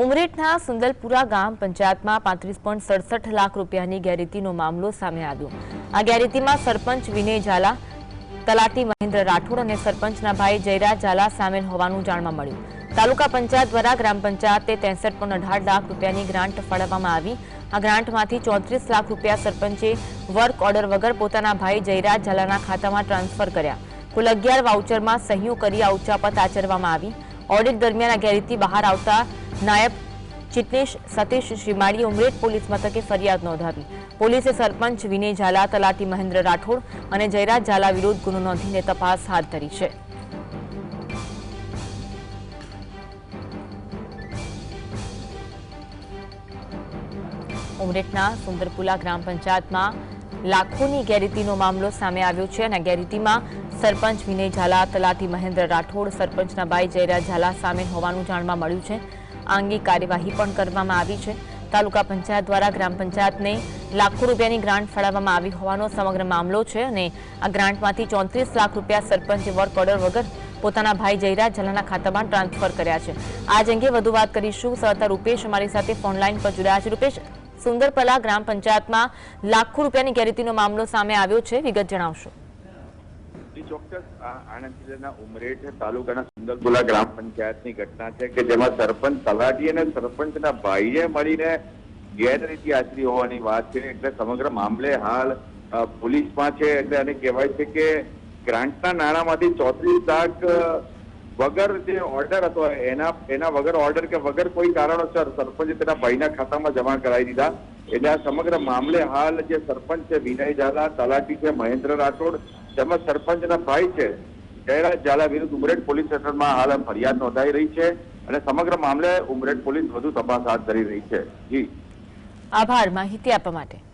ઉમરેઠના સુંદલપુરા ગામ પંચાયતમાં પાંત્રીસ પોઈન્ટ સડસઠ લાખ રૂપિયાની ગેરરીતિનો મામલો સામે આવ્યો. આ ગેરરીતિમાં સરપંચ વિનય ઝાલા, તલાટી મહેન્દ્ર રાઠોડ અને સરપંચના ભાઈ જયરાજ ઝાલા સામેલ હોવાનું જાણવા મળ્યું. તાલુકા પંચાયત દ્વારા ગ્રામ પંચાયતે ત્રેસઠ પોઈન્ટ અઢાર લાખ રૂપિયાની ગ્રાન્ટ ફાળવવામાં આવી. આ ગ્રાન્ટમાંથી ચોત્રીસ લાખ રૂપિયા સરપંચે વર્ક ઓર્ડર વગર પોતાના ભાઈ જયરાજ ઝાલાના ખાતામાં ટ્રાન્સફર કર્યા. કુલ અગિયાર વાઉચરમાં સહીઓ કરી આ ઉચ્ચાપત આચરવામાં આવી. ઓડિટ દરમિયાન આ ગેરરીતિ બહાર આવતા નાયબ ચિટનીશ સતીશ શ્રીમાળીએ ઉમરેઠ પોલીસ મથકે ફરિયાદ નોંધાવી. પોલીસે સરપંચ વિનય ઝાલા, તલાટી મહેન્દ્ર રાઠોડ અને જયરાજ ઝાલા વિરુદ્ધ ગુનો નોંધીને તપાસ હાથ ધરી છે. ઉમરેઠના સુંદરપુલા ગ્રામ પંચાયતમાં લાખોની ગેરરીતિનો મામલો સામે આવ્યો છે અને ગેરરીતિમાં સરપંચ વિનય ઝાલા, તલાટી મહેન્દ્ર રાઠોડ, સરપંચના ભાઈ જયરાજ ઝાલા સામેલ હોવાનું જાણવા મળ્યું છે. આ અંગે કાર્યવાહી પણ કરવામાં આવી છે. તાલુકા પંચાયત દ્વારા ગ્રામ પંચાયતને લાખો રૂપિયાની ગ્રાન્ટ ફાળવવામાં આવી હોવાનો સમગ્ર મામલો છે અને આ ગ્રાન્ટમાંથી ચોત્રીસ લાખ રૂપિયા સરપંચે વર્ક ઓર્ડર વગર પોતાના ભાઈ જયરાજ ઝાલાના ખાતામાં ટ્રાન્સફર કર્યા છે. આજ અંગે વધુ વાત કરીશું. સહતા રૂપેશ અમારી સાથે ફોનલાઈન પર જોડાયા છે. રૂપેશ સુંદરપલા ગ્રામ પંચાયતમાં લાખો રૂપિયાની ગેરરીતિનો મામલો સામે આવ્યો છે. વિગત જણાવશો. ચોક્કસ. આણંદ જિલ્લાના ઉમરેઠ તાલુકાના ઘટના છે કે જેમાં સરપંચ તલાટી અને સરપંચના ભાઈએ મળીને ગેરરીતિ આચરી હોવાની વાત છે. એટલે સમગ્ર મામલે હાલ પોલીસમાં છે. એટલે અને કહેવાય છે કે ગ્રાન્ટના નાણામાંથી ચોત્રીસ લાખ વગર જે ઓર્ડર હતો, એના એના વગર ઓર્ડર કે વગર કોઈ કારણોસર સરપંચે તેના ભાઈના ખાતામાં જમા કરાવી દીધા. એટલે આ સમગ્ર મામલે હાલ જે સરપંચ છે વિનય ઝાલા, તલાટી છે મહેન્દ્ર રાઠોડ, તેમજ સરપંચના ભાઈ છે જયરાજ ઝાલા વિરુદ્ધ ઉમરેઠ પોલીસ સ્ટેશનમાં હાલ ફરિયાદ નોંધાઈ રહી છે અને સમગ્ર મામલે ઉમરેઠ પોલીસ વધુ તપાસ હાથ ધરી રહી છે. જી. આભાર. માહિતી આપવા માટે.